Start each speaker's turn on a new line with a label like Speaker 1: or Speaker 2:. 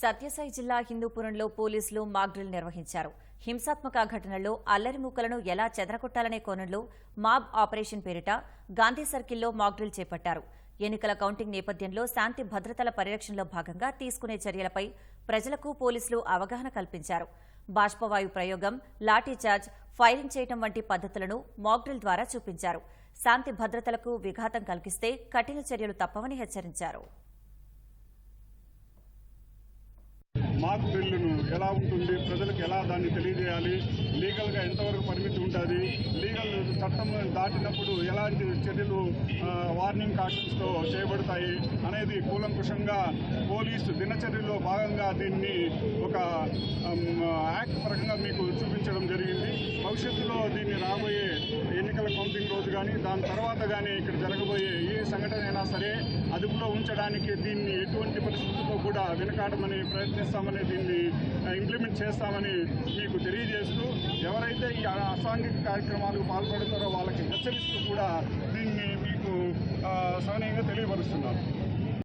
Speaker 1: సత్యసాయి జిల్లా హిందూపురంలో పోలీసులు మాగ్డ్రిల్ నిర్వహించారు. హింసాత్మక ఘటనల్లో అల్లరి మూకలను ఎలా చెదరగొట్టాలనే కోణంలో మాబ్ ఆపరేషన్ పేరిట గాంధీ సర్కిల్లో మాగ్డ్రిల్ చేపట్టారు. ఎన్నికల కౌంటింగ్ నేపథ్యంలో శాంతి భద్రతల పరిరక్షణలో భాగంగా తీసుకునే చర్యలపై ప్రజలకు పోలీసులు అవగాహన కల్పించారు. బాష్పవాయు ప్రయోగం లాఠీచార్జ్ ఫైరింగ్ చేయటం వంటి పద్ధతులను మాక్డ్రిల్ ద్వారా చూపించారు. శాంతి భద్రతలకు విఘాతం కలిగిస్తే కఠిన చర్యలు తప్పవని హెచ్చరించారు.
Speaker 2: మాక్ బిల్లును ఎలా ఉంటుంది ప్రజలకు ఎలా దాన్ని తెలియజేయాలి లీగల్గా ఎంతవరకు పరిమితి ఉంటుంది లీగల్ చట్టం దాటినప్పుడు ఎలాంటి చర్యలు వార్నింగ్ కాషన్స్తో చేయబడతాయి అనేది కూలంకుషంగా పోలీసు దినచర్యలో భాగంగా దీన్ని ఒక యాక్ట్ పరంగా మీకు చూపించడం జరిగింది. భవిష్యత్తులో దీన్ని రాబోయే ఎన్నికల కౌంటింగ్ రోజు కానీ దాని తర్వాత కానీ ఇక్కడ జరగబోయే ఏ సంఘటన అయినా సరే అదుపులో ఉంచడానికి దీన్ని ఎటువంటి పరిస్థితి వెనకాడమని ప్రయత్నిస్తామని దీన్ని ఇంప్లిమెంట్ చేస్తామని మీకు తెలియజేస్తూ ఎవరైతే ఈ అసాంఘిక కార్యక్రమాలకు పాల్పడతారో వాళ్ళకి హెచ్చరిస్తూ కూడా దీన్ని మీకు సహనీయంగా తెలియపరుస్తున్నారు. తెలియపరుస్తున్నాను